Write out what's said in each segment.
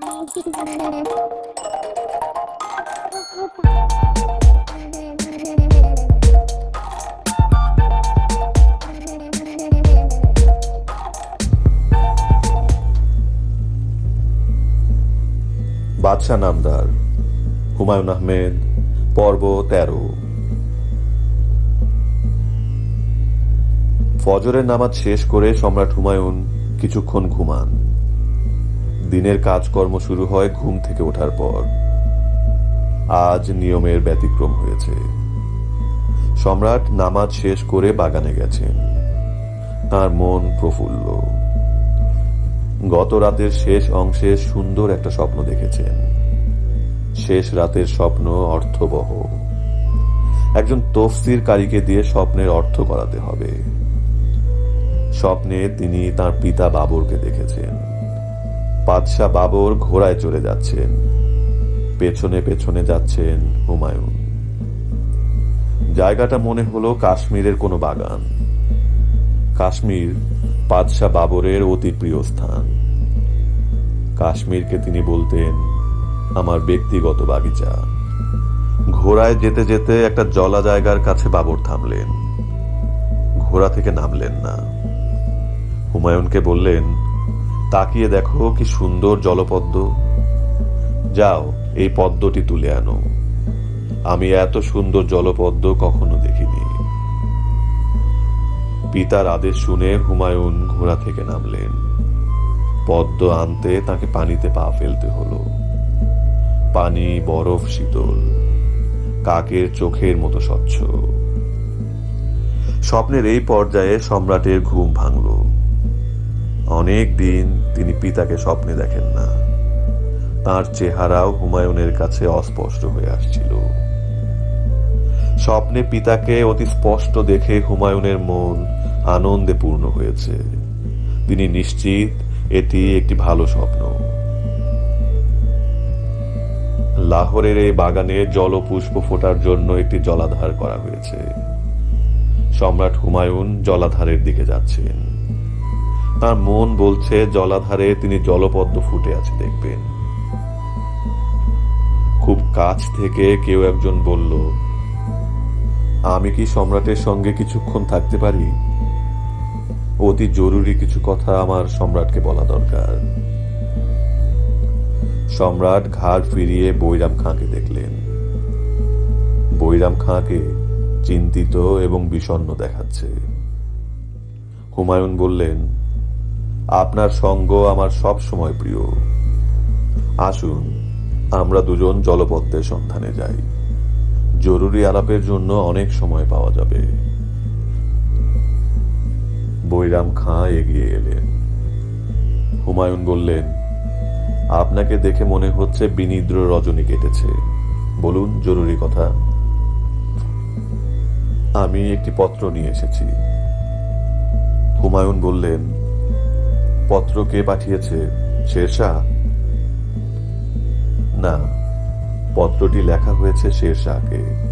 বাদশাহ নামদার হুমায়ুন আহমেদ পর্ব তেরো। ফজরের নামাজ শেষ করে সম্রাট হুমায়ুন কিছুক্ষণ ঘুমান। দিনের কাজকর্ম শুরু হয় ঘুম থেকে ওঠার পর। আজ নিয়মের ব্যতিক্রম হয়েছে। সম্রাট নামাজ শেষ করে বাগানে গেছেন। তার মন প্রফুল্ল। গত রাতের শেষ অংশে সুন্দর একটা স্বপ্ন দেখেছেন। শেষ রাতের স্বপ্ন অর্থবহ। একজন তফসির কারীকে দিয়ে স্বপ্নের অর্থ করাতে হবে। স্বপ্নে তিনি তার পিতা বাবরকে দেখেছেন। বাদশাহ বাবর ঘোড়ায় চড়ে যাচ্ছেন। পেছনে পেছনে যাচ্ছেন হুমায়ুন। জায়গাটা মনে হলো কাশ্মীরের কোনো বাগান। কাশ্মীর বাদশাহ বাবরের অতি প্রিয় স্থান। কাশ্মীরকে তিনি বলতেন, আমার ব্যক্তিগত বাগিচা। ঘোড়ায় যেতে যেতে একটা জলা জায়গার কাছে বাবর থামলেন। ঘোড়া থেকে নামলেন না। হুমায়ুনকে বললেন তাকিয়ে দেখো কি সুন্দর জলপদ্ম। যাও, এই পদ্মটি তুলে আনো। আমি এত সুন্দর জলপদ্ম কখনো দেখিনি। পিতার আদেশ শুনে হুমায়ুন ঘোড়া থেকে নামলেন। পদ্ম আনতে তাকে পানিতে পা ফেলতে হলো। পানি বরফ শীতল, কাকের চোখের মতো স্বচ্ছ। স্বপ্নের এই পর্যায়ে সম্রাটের ঘুম ভাঙল। অনেক দিন তিনি পিতাকে স্বপ্নে দেখেন না। তার চেহারাও হুমায়ুনের কাছে অস্পষ্ট হয়ে আসছিল। স্বপ্নে পিতাকে অতি স্পষ্ট দেখে হুমায়ুনের মন আনন্দে পূর্ণ হয়েছে। তিনি নিশ্চিত এটি একটি ভালো স্বপ্ন। লাহোরের এই বাগানে জলপুষ্প ফোটার জন্য একটি জলাধার করা হয়েছে। সম্রাট হুমায়ুন জলাধারের দিকে যাচ্ছেন। তার মন বলছে, জলাধারে তিনি জলপদ্ম ফুটে আছে, দেখবেন। খুব কাছ থেকে কেউ একজন বলল, আমি কি সম্রাটের সঙ্গে কিছুক্ষণ থাকতে পারি? অতি জরুরি কিছু কথা আমার সম্রাটকে বলা দরকার। সম্রাট ঘাট ফিরিয়ে বৈরাম খাঁকে দেখলেন। বৈরাম খাঁকে চিন্তিত এবং বিষণ্ণ দেখাচ্ছে। হুমায়ুন বললেন আপনার সঙ্গ আমার সব সময় প্রিয়। আসুন, আমরা দুজন জলপথের সন্ধানে যাই। জরুরি আলাপের জন্য অনেক সময় পাওয়া যাবে। বৈরাম খাঁ এগিয়ে এলেন। হুমায়ুন বললেন, আপনাকে দেখে মনে হচ্ছে বিনিদ্র রজনী কেটেছে। বলুন, জরুরি কথা। আমি একটি পত্র নিয়ে এসেছি। হুমায়ুন বললেন পত্র কে পাঠিয়েছে শেরশাহ না, পত্রটি লেখা হয়েছে শেরশাহকে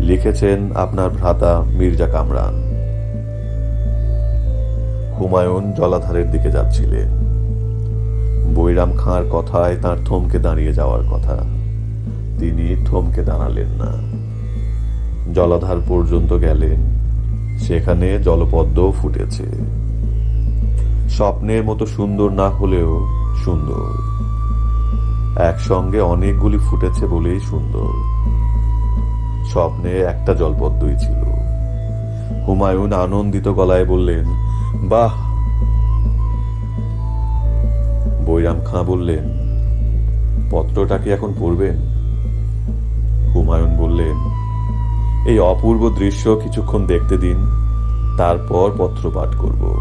লিখেছেন আপনার ভ্রাতা মির্জা কামরান। হুমায়ুন জলাধারের দিকে যাচ্ছিলেন। বৈরাম খাঁর কথায় তার থমকে দাঁড়িয়ে যাওয়ার কথা। তিনি থমকে দাঁড়ালেন না। জলাধার পর্যন্ত গেলেন। সেখানে জলপদ্ম ফুটেছে। স্বপ্নের মতো সুন্দর না হলেও সুন্দর। একসঙ্গে অনেকগুলি ফুটেছে বলেই সুন্দর। স্বপ্নে একটা জলপদ্মই ছিল। হুমায়ুন আনন্দিত গলায় বললেন, বাহ! বৈরাম খাঁ বললেন, পত্রটা কি এখন পড়বেন? হুমায়ুন বললেন, এই অপূর্ব দৃশ্য কিছুক্ষণ দেখতে দিন, তারপর পত্র পাঠ করব।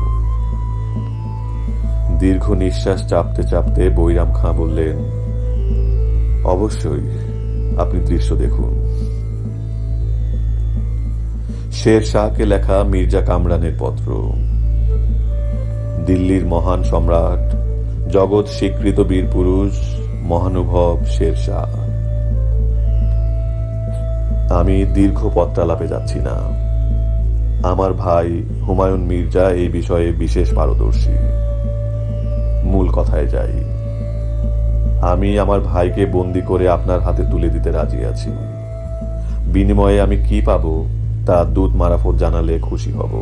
দীর্ঘ নিঃশ্বাস চাপতে চাপতে বৈরাম খাঁ বললেন, অবশ্যই, আপনি দৃশ্য দেখুন। শের শাহকে লেখা মির্জা কামরানের পত্র। দিল্লির মহান সম্রাট, জগৎ স্বীকৃত বীর পুরুষ, মহানুভব শের শাহ। আমি দীর্ঘ পত্রালাপে যাচ্ছি না। আমার ভাই হুমায়ুন মির্জা এই বিষয়ে বিশেষ পারদর্শী। মূল কথায় যাই। আমি আমার ভাইকে বন্দি করে আপনার হাতে তুলে দিতে রাজি আছি। বিনিময়ে আমি কি পাবো, তা দূত মারাফত জানালে খুশি হব।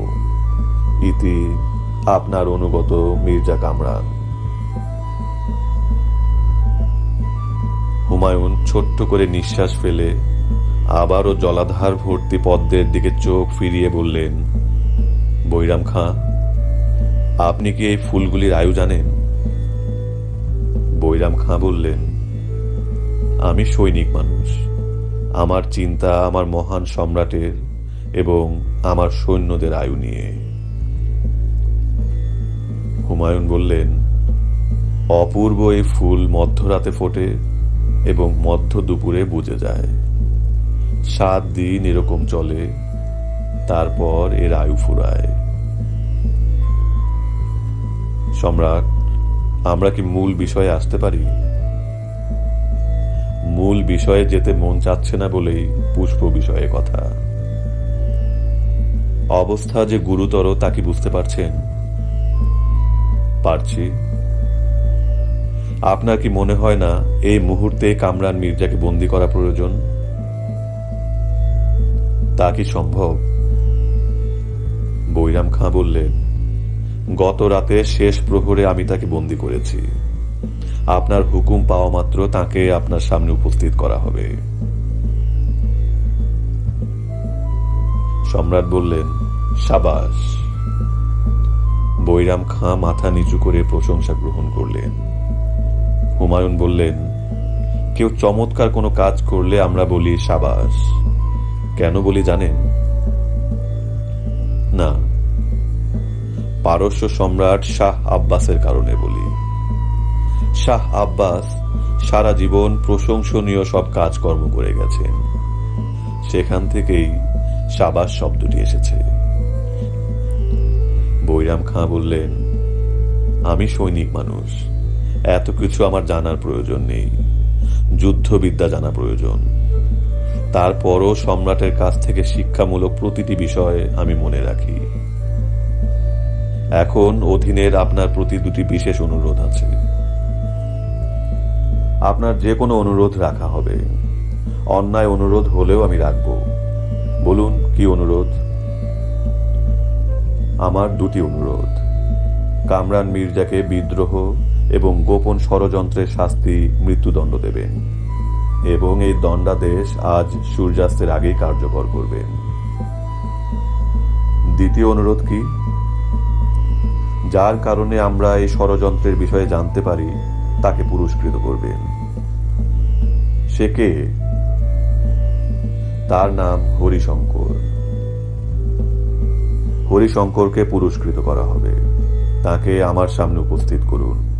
ইতি আপনার অনুগত মির্জা কামরান। হুমায়ুন ছোট্ট করে নিঃশ্বাস ফেলে আবারও জলাধার ভর্তি পদ্মের দিকে চোখ ফিরিয়ে বললেন, বৈরাম খাঁ, আপনি কি এই ফুলগুলির আয়ু জানেন? বৈরাম খাঁ বললেন, আমি সৈনিক মানুষ। আমার চিন্তা আমার মহান সম্রাটের এবং আমার সৈন্যদের আয়ু নিয়ে। হুমায়ুন বললেন, অপূর্ব এই ফুল মধ্যরাতে ফোটে এবং মধ্য দুপুরে বুঝে যায়। সাত দিন এরকম চলে, তারপর এর আয়ু ফুরায়। সম্রাট আমরা কি মূল বিষয়ে আসতে পারি? মূল বিষয়ে যেতে মন চাচ্ছে না বলেই পুষ্প বিষয়ে কথা। অবস্থা যে গুরুতর তা কি বুঝতে পারছেন? পারছি। আপনার কি মনে হয় না এই মুহূর্তে কামরান মির্জাকে বন্দি করা প্রয়োজন? তা কি সম্ভব? বৈরাম খাঁ বললেন গত রাতে শেষ প্রহরে আমি তাকে বন্দি করেছি। আপনার হুকুম পাওয়া মাত্র তাকে আপনার সামনে উপস্থিত করা হবে। সম্রাট বললেন, সাবাস। বৈরাম খাঁ মাথা নিচু করে প্রশংসা গ্রহণ করলেন। হুমায়ুন বললেন, কেউ চমৎকার কোনো কাজ করলে আমরা বলি সাবাস। কেন বলি জানেন? না পারস্য সম্রাট শাহ আব্বাসের কারণে বলি। শাহ আব্বাস সারা জীবন প্রশংসনীয় সব কাজকর্ম করে গেছেন। সেখান থেকেই সাবাস শব্দটি এসেছে। বৈরাম খাঁ বললেন, আমি সৈনিক মানুষ। এত কিছু আমার জানার প্রয়োজন নেই। যুদ্ধবিদ্যা জানা প্রয়োজন। তারপরও সম্রাটের কাছ থেকে শিক্ষামূলক প্রতিটি বিষয় আমি মনে রাখি। এখন অধীনের আপনার প্রতি দুটি বিশেষ অনুরোধ আছে। আপনার যে কোনো অনুরোধ রাখা হবে। অন্যায় অনুরোধ হলেও আমি রাখব। বলুন, কি অনুরোধ? আমার দুটি অনুরোধ। কামরান মির্জাকে বিদ্রোহ এবং গোপন ষড়যন্ত্রের শাস্তি মৃত্যুদণ্ড দেবেন এবং এই দণ্ডাদেশ আজ সূর্যাস্তের আগেই কার্যকর করবেন। দ্বিতীয় অনুরোধ কি? যার কারণে আমরা এই ষড়যন্ত্রের বিষয়ে জানতে পারি, তাকে পুরস্কৃত করবেন। সে কে? তার নাম হরিশঙ্কর। হরিশঙ্করকে পুরস্কৃত করা হবে। তাকে আমার সামনে উপস্থিত করুন।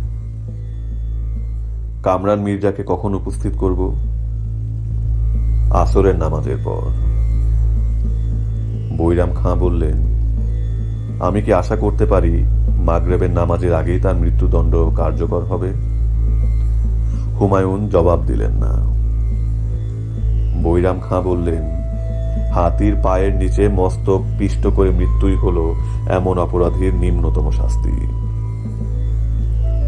কামরান মির্জাকে কখন উপস্থিত করব? আসরের নামাজের পর। বৈরাম খাঁ বললেন, আমি কি আশা করতে পারি মাগরেবের নামাজের আগেই তার মৃত্যুদণ্ড কার্যকর হবে। হুমায়ুন জবাব দিলেন না। বৈরাম খাঁ বললেন, হাতির পায়ের নিচে মস্তক পিষ্ট করে মৃত্যুই হলো এমন অপরাধীর নিম্নতম শাস্তি।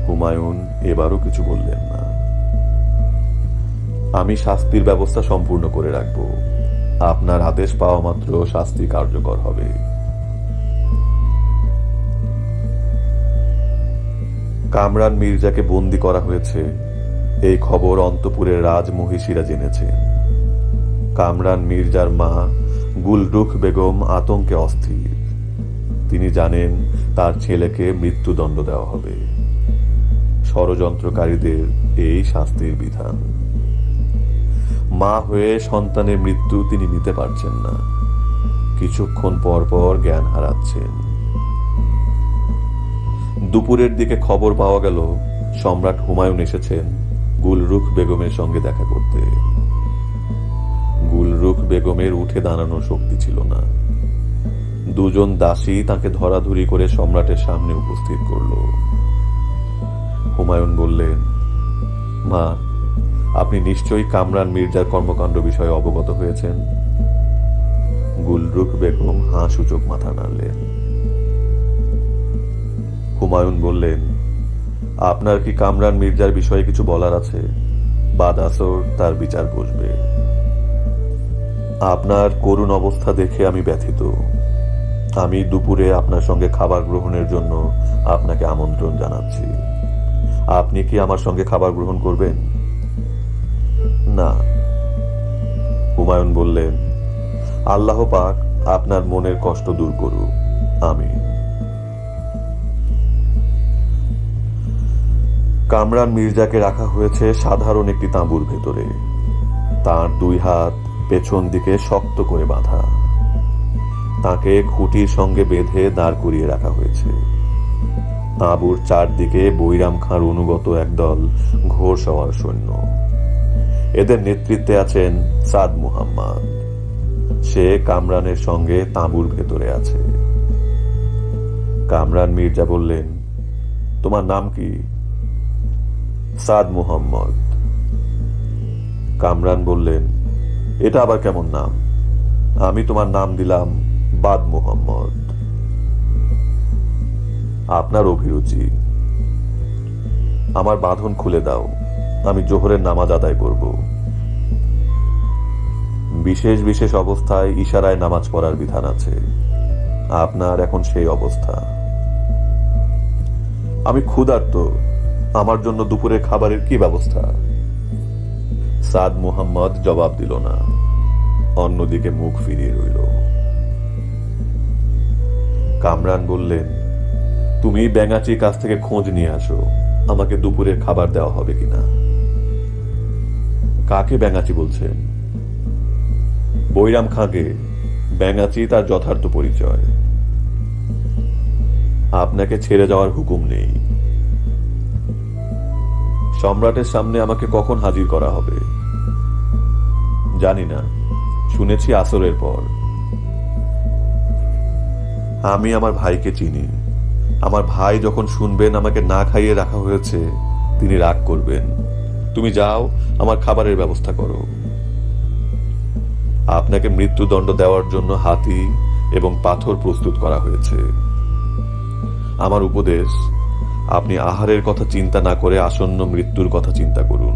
হুমায়ুন এবারও কিছু বললেন না। আমি শাস্তির ব্যবস্থা সম্পূর্ণ করে রাখব। আপনার আদেশ পাওয়া মাত্র শাস্তি কার্যকর হবে। কামরান মির্জাকে বন্দি করা হয়েছে। এই খবর অন্তপুরের রাজমহিষীরা জেনেছেন কামরান মির্জার মা গুলরুখ বেগম আতঙ্কে অস্থির। তিনি জানেন তার ছেলেকে মৃত্যুদণ্ড দেওয়া হবে। ষড়যন্ত্রকারীদের এই শাস্তির বিধান। মা হয়ে সন্তানের মৃত্যু তিনি নিতে পারছেন না। কিছুক্ষণ পর পর জ্ঞান হারাচ্ছেন। দুপুরের দিকে খবর পাওয়া গেল, সম্রাট হুমায়ুন এসেছেন গুলরুখ বেগমের সঙ্গে দেখা করতে। গুলরুখ বেগমের উঠে দাঁড়ানোর শক্তি ছিল না। দুজন দাসী তাকে ধরাধরি করে সম্রাটের সামনে উপস্থিত করল। হুমায়ুন বললেন, মা, আপনি নিশ্চয়ই কামরান মির্জার কর্মকাণ্ড বিষয়ে অবগত হয়েছেন? গুলরুখ বেগম হাঁ সূচক মাথা নাড়লেন। হুমায়ুন বললেন, আপনার কি কামরান মির্জার বিষয়ে কিছু বলার আছে? বাদ আসর তার বিচার বসবে। আপনার করুণ অবস্থা দেখে আমি ব্যথিত। আমি দুপুরে আপনার সঙ্গে খাবার গ্রহণের জন্য আপনাকে আমন্ত্রণ জানাচ্ছি। আপনি কি আমার সঙ্গে খাবার গ্রহণ করবেন? না, হুমায়ুন বললেন, আল্লাহ পাক আপনার মনের কষ্ট দূর করুক। আমি কামরান মির্জাকে রাখা হয়েছে সাধারণ একটি তাঁবুর ভেতরে। তার দুই হাত পেছন দিকে শক্ত করে বাঁধা। তাকে খুঁটির সঙ্গে বেঁধে দাঁড় করিয়ে রাখা হয়েছে। তাঁবুর চারদিকে বৈরাম খাঁর অনুগত একদল ঘোর সওয়ার সৈন্য। এদের নেতৃত্বে আছেন সাদ মুহাম্মদ। সে কামরানের সঙ্গে তাঁবুর ভেতরে আছে। কামরান মির্জা বললেন, তোমার নাম কি? সাদ মুহাম্মদ। কামরান বললেন, এটা আবার কেমন নাম? আমি তোমার নাম দিলাম বাদ মুহাম্মদ। আপনার অভিরুচি। আমার বাঁধন খুলে দাও, আমি জোহরের নামাজ আদায় করব। বিশেষ বিশেষ অবস্থায় ইশারায় নামাজ পড়ার বিধান আছে। আপনার এখন সেই অবস্থা। আমি ক্ষুধার্ত আমার জন্য দুপুরে খাবারের কি ব্যবস্থা? সাদ মুহাম্মদ জবাব দিল না। অন্যদিকে মুখ ফিরিয়ে রইল। কামরান বললেন, তুমি ব্যাঙাচির কাছ থেকে খোঁজ নিয়ে আসো, আমাকে দুপুরের খাবার দেওয়া হবে কিনা? কাকে ব্যাঙাচি? বলছেন। বৈরাম খাঁকে, ব্যাঙাচি তার যথার্থ পরিচয়। আপনাকে ছেড়ে যাওয়ার হুকুম নেই। সম্রাটের সামনে আমাকে কখন হাজির করা হবে? জানি না। শুনেছি আসরের পর। আমি আমার ভাইকে চিনি। আমার ভাই যখন শুনবেন আমাকে না খাইয়ে রাখা হয়েছে, তিনি রাগ করবেন। তুমি যাও, আমার খাবারের ব্যবস্থা করো। আপনাকে মৃত্যুদণ্ড দেওয়ার জন্য হাতি এবং পাথর প্রস্তুত করা হয়েছে। আমার উপদেশ আপনি আহারের কথা চিন্তা না করে আসন্ন মৃত্যুর কথা চিন্তা করুন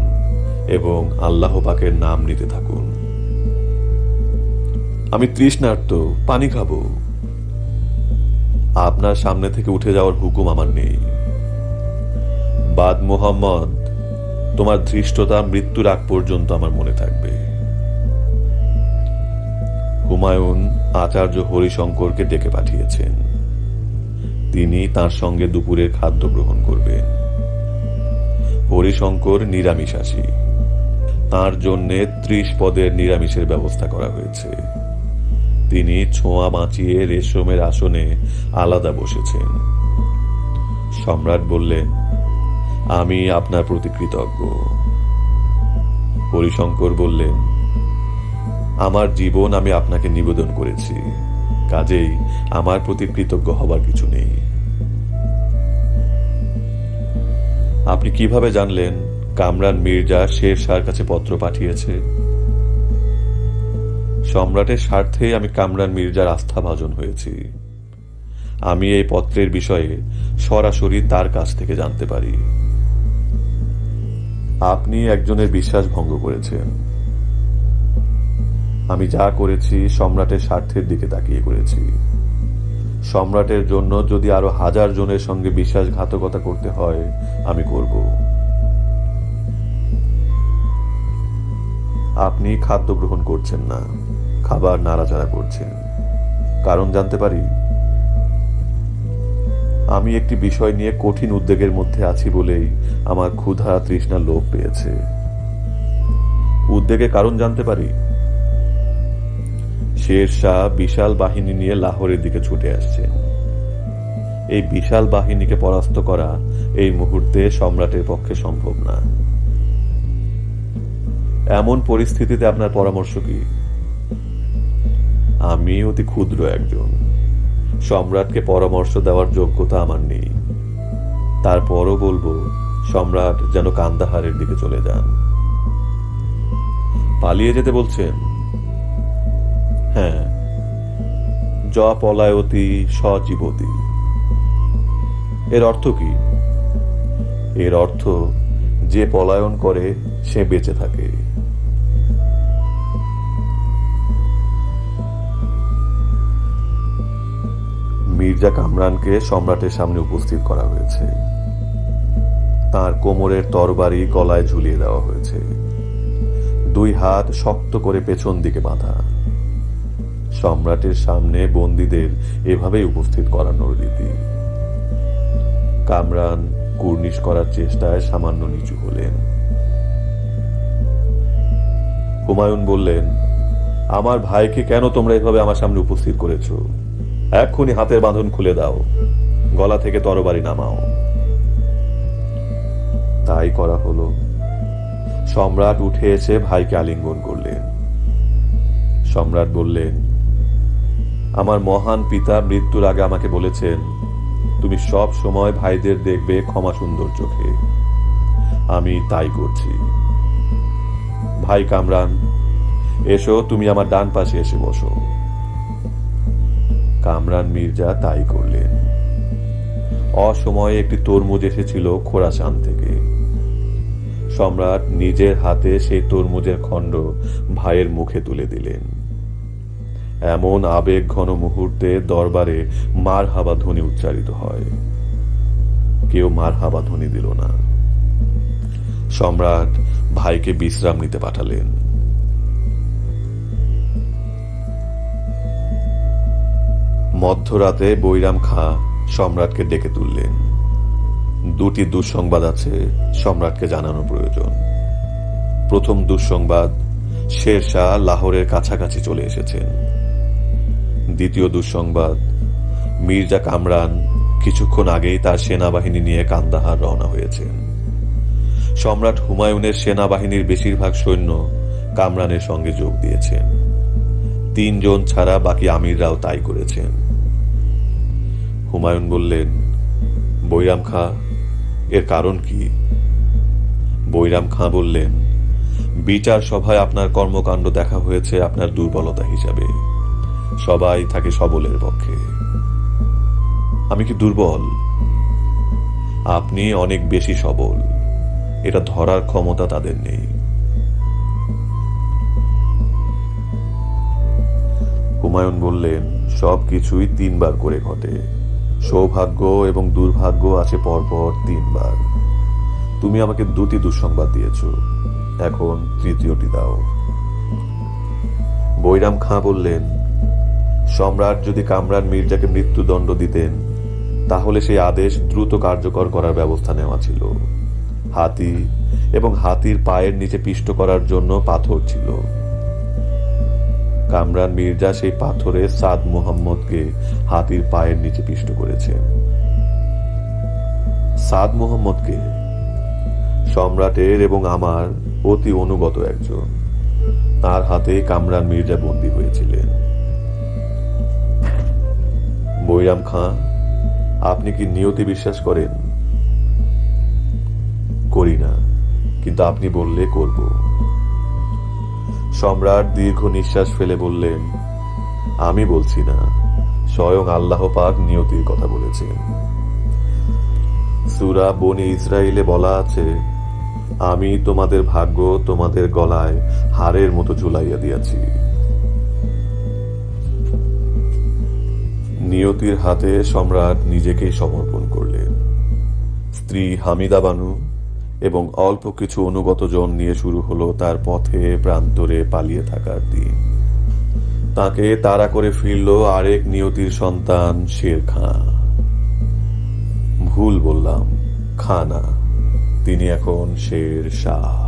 এবং আল্লাহ পাকের নাম নিতে থাকুন। আমি তৃষ্ণার্ত, পানি খাব। আপনার সামনে থেকে উঠে যাওয়ার হুকুম আমার নেই। বাদ মোহাম্মদ, তোমার ধৃষ্টতা মৃত্যুর আগ পর্যন্ত আমার মনে থাকবে। হুমায়ুন আচার্য হরিশঙ্করকে ডেকে পাঠিয়েছেন। তিনি তার সঙ্গে দুপুরের খাদ্য গ্রহণ করবেন হরিশঙ্কর নিরামিষাসী তার জন্যে ত্রিশ পদের নিরামিষের ব্যবস্থা করা হয়েছে। তিনি ছোঁয়া বাঁচিয়ে রেশমের আসনে আলাদা বসেছেন। সম্রাট বললেন, আমি আপনার প্রতি কৃতজ্ঞ। হরিশঙ্কর বললেন, আমার জীবন আমি আপনাকে নিবেদন করেছি। কাজেই আমার প্রতি কৃতজ্ঞ হবার কিছু নেই। আপনি কীভাবে জানলেন কামরান মির্জা শের শাহর কাছে পত্র পাঠিয়েছে? সম্রাটের স্বার্থেই আমি কামরান মির্জার আস্থাভাজন হয়েছি। আমি এই পত্রের বিষয়ে সরাসরি তার কাছ থেকে জানতে পারি। আপনি একজনের বিশ্বাস ভঙ্গ করেছেন। আমি যা করেছি সম্রাটের স্বার্থের দিকে তাকিয়ে করেছি। সম্রাটের জন্য যদি আরও হাজার জনের সঙ্গে বিশ্বাসঘাতকতা করতে হয়, আমি করব। আপনি খাদ্য গ্রহণ করছেন না, খাবার নাড়াচাড়া করছেন। কারণ জানতে পারি, আমি একটি বিষয় নিয়ে কঠিন উদ্বেগের মধ্যে আছি বলেই আমার ক্ষুধা তৃষ্ণা লোভ পেয়েছে। উদ্বেগের কারণ জানতে পারি? শের শাহ বিশাল বাহিনী নিয়ে লাহোরের দিকে ছুটে আসছে। এই বিশাল বাহিনীকে পরাস্ত করা এই মুহূর্তে সম্রাটের পক্ষে সম্ভব না। এমন পরিস্থিতিতে আপনার পরামর্শ কি? আমি অতি ক্ষুদ্র একজন। সম্রাটকে পরামর্শ দেওয়ার যোগ্যতা আমার নেই। তারপরও বলব, সম্রাট যেন কান্দাহারের দিকে চলে যান। পালিয়ে যেতে বলছেন? হ্যাঁ জ পলায়তি সজীবতী। এর অর্থ কি? এর অর্থ, যে পলায়ন করে, সে বেঁচে থাকে। মির্জা কামরানকে সম্রাটের সামনে উপস্থিত করা হয়েছে। তার কোমরের তরবারি গলায় ঝুলিয়ে দেওয়া হয়েছে। দুই হাত শক্ত করে পেছন দিকে বাঁধা। সম্রাটের সামনে বন্দীদের এভাবেই উপস্থিত করানোর রীতি। কামরান কুর্নিশ করার চেষ্টায় সামান্য নিচু হলেন। হুমায়ুন বললেন, আমার ভাইকে কেন তোমরা এভাবে আমার সামনে উপস্থিত করেছ? এক্ষুনি হাতের বাঁধন খুলে দাও। গলা থেকে তরবারি নামাও। তাই করা হলো। সম্রাট উঠে এসে ভাইকে আলিঙ্গন করলেন। সম্রাট বললেন আমার মহান পিতা মৃত্যুর আগে আমাকে বলেছেন, তুমি সব সময় ভাইদের দেখবে ক্ষমা সুন্দর চোখে। আমি তাই করছি। ভাই কামরান, এসো, তুমি আমার ডান পাশে এসে বসো। কামরান মির্জা তাই করলেন। অসময়ে একটি তরমুজ এসেছিল খোরাসান থেকে। সম্রাট নিজের হাতে সেই তরমুজের খণ্ড ভাইয়ের মুখে তুলে দিলেন। এমন আবেগ ঘন মুহূর্তে দরবারে মার হাবা ধ্বনি উচ্চারিত হয়। কেউ মার হাবা ধ্বনি দিল না। সম্রাট ভাইকে বিশ্রাম নিতে পাঠালেন। মধ্যরাতে বৈরাম খাঁ সম্রাটকে ডেকে তুললেন। দুটি দুঃসংবাদ আছে সম্রাটকে জানানো প্রয়োজন। প্রথম দুঃসংবাদ শের শাহ লাহোরের কাছাকাছি চলে এসেছেন। দ্বিতীয় দুঃসংবাদ। মির্জা কামরান কিছুক্ষণ আগেই তার সেনাবাহিনী নিয়ে কান্দাহার রওনা হয়েছেন সম্রাট হুমায়ুনের সেনাবাহিনীর বেশিরভাগ সৈন্য কামরানের সঙ্গে যোগ দিয়েছেন তিনজন ছাড়া বাকি আমিররাও তাই করেছেন। হুমায়ুন বললেন, বৈরাম খাঁ, এর কারণ কি? বৈরাম খাঁ বললেন, বিচার সভায় আপনার কর্মকাণ্ড দেখা হয়েছে আপনার দুর্বলতা হিসাবে। সবাই থাকে সবলের পক্ষে। আমি কি দুর্বল? আপনি অনেক বেশি সবল। এটা ধরার ক্ষমতা তাদের নেই। হুমায়ুন বললেন সব কিছুই তিনবার করে ঘটে। সৌভাগ্য এবং দুর্ভাগ্য আছে পরপর তিনবার। তুমি আমাকে দুটি দুঃসংবাদ দিয়েছ। এখন তৃতীয়টি দাও। বৈরাম খাঁ বললেন সম্রাট যদি কামরান মির্জাকে মৃত্যুদণ্ড দিতেন, তাহলে সেই আদেশ দ্রুত কার্যকর করার ব্যবস্থা নেওয়া ছিল। হাতি এবং হাতির পায়ের নিচে পিষ্ট করার জন্য পাথর ছিল। কামরান মির্জা সেই পাথরে সাদ মোহাম্মদকে হাতির পায়ের নিচে পিষ্ট করেছেন। সাদ মোহাম্মদকে সম্রাটের এবং আমার অতি অনুগত একজন। তার হাতে কামরান মির্জা বন্দী হয়েছিলেন। বৈরাম খাঁ, আপনি কি নিয়তি বিশ্বাস করেন? করি না, কিন্তু আপনি বললে করব। সম্রাট দীর্ঘ নিঃশ্বাস ফেলে বললেন, আমি বলছি না, স্বয়ং আল্লাহ পাক নিয়তির কথা বলেছেন। সুরা বনি ইসরায়েলে বলা আছে, আমি তোমাদের ভাগ্য তোমাদের গলায় হারের মতো ঝুলাইয়া দিয়াছি। নিয়তির হাতে সম্রাট নিজেকেই সমর্পণ করলেন। স্ত্রী হামিদা বানু এবং অল্প কিছু অনুগত জন নিয়ে শুরু হলো তার পথে প্রান্তরে পালিয়ে থাকার দিন। তাকে তাড়া করে ফিরল আরেক নিয়তির সন্তান শের খাঁ। ভুল বললাম, খানা। তিনি এখন শের শাহ।